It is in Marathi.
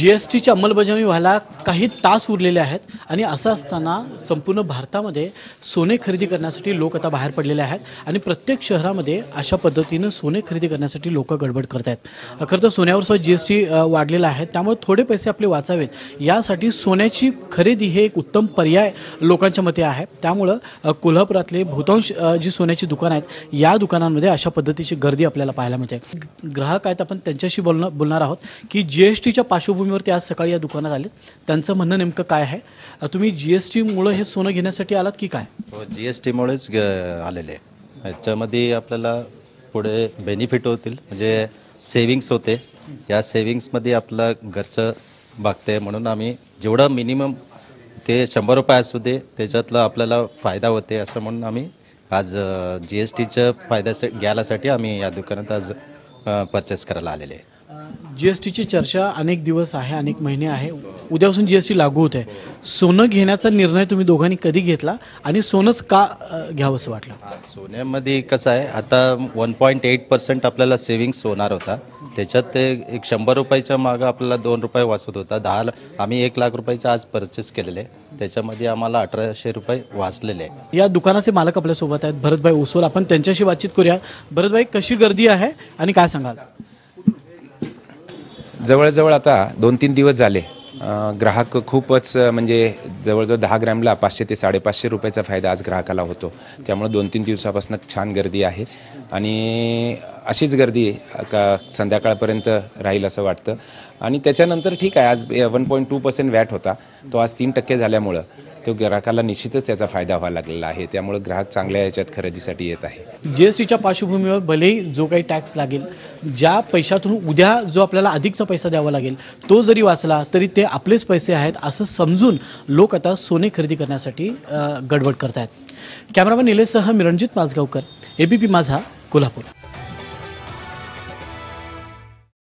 जी एस टीची अंमलबजावणी व्हायला काही तास उरलेले आहेत आणि असं असताना संपूर्ण भारतामध्ये सोने खरेदी करण्यासाठी लोक आता बाहेर पडलेले आहेत आणि प्रत्येक शहरामध्ये अशा पद्धतीनं सोने खरेदी करण्यासाठी लोक गडबड करत आहेत खरं तर सोन्यावर सुद्धा जी एस टी वाढलेला आहे. त्यामुळे थोडे पैसे आपले वाचावेत. यासाठी सोन्याची खरेदी हे एक उत्तम पर्याय लोकांच्या मते आहे. त्यामुळं कोल्हापुरातले बहुतांश जी सोन्याची दुकानं आहेत या दुकानांमध्ये अशा पद्धतीची गर्दी आपल्याला पाहायला मिळते. ग्राहक आहेत आपण त्यांच्याशी बोलणं बोलणार आहोत की जी एस टीच्या पार्श्वभूमीवरती आज सकाळी या दुकानात आले त्यांचं म्हणणं नेमकं काय आहे? तुम्ही जी एस टीमुळं हे सोनं घेण्यासाठी आलात की काय? हो जी एस टीमुळेच आलेले याच्यामध्ये आपल्याला पुढे बेनिफिट होतील. म्हणजे सेविंग्स होते या सेविंग्समध्ये आपलं घरचं भागते म्हणून आम्ही जेवढं मिनिमम ते शंभर रुपये असू दे त्याच्यातलं आपल्याला फायदा होते असं म्हणून आम्ही आज जी एस टीच्या फायद्यासाठी घ्यायलासाठी आम्ही या दुकानात आज परचेस करायला आलेले आहे. जी एस टीची चर्चा अनेक दिवस आहे अनेक महिने आहे. उद्यापासून जी एस टी लागू होत आहे. सोनं घेण्याचा निर्णय तुम्ही दोघांनी कधी घेतला आणि सोनंच का घ्यावंसं वाटलं? सोन्यामध्ये कसं आहे आता वन पॉईंट एट पर्सेंट आपल्याला सेविंग्स होणार होता. त्याच्यात ते एक शंभर रुपयाच्या मागं आपल्याला दोन रुपये वाचत होता. दहा आम्ही एक लाख रुपयाचं आज परचेस केलेले. त्याच्यामध्ये आम्हाला अठराशे रुपये वाचलेले. या दुकानाचे मालक आपल्यासोबत आहेत भरतभाई ओसोल आपण त्यांच्याशी बातचीत करूया. भरतभाई कशी गर्दी आहे आणि काय सांगाल? जवळजवळ आता दोन तीन दिवस झाले ग्राहक खूपच म्हणजे जवळजवळ दहा ग्रॅमला पाचशे ते साडेपाचशे रुपयाचा फायदा आज ग्राहकाला होतो. त्यामुळे दोन तीन दिवसापासून छान गर्दी आहे. आणि अशीच गर्दी का संध्याकाळपर्यंत राहील असं वाटतं. आणि त्याच्यानंतर ठीक आहे आज वन पॉईंट टू पर्सेंट वॅट होता. तो आज तीन टक्के झाल्यामुळं. तो ग्राहकाला निश्चितच त्याचा फायदा व्हायला लागलेला आहे. त्यामुळे ग्राहक चांगल्या याच्यात खरेदीसाठी येत आहे. जी एस टीच्या पार्श्वभूमीवर भलेही जो काही टॅक्स लागेल ज्या पैशातून उद्या जो आपल्याला अधिकचा पैसा द्यावा लागेल तो जरी वाचला तरी ते आपलेच पैसे आहेत असं समजून लोक आता सोने खरेदी करण्यासाठी गडबड करत आहेत कॅमेरामॅन निलेशसह मी रणजित माजगावकर एबीपी माझा कोल्हापूर.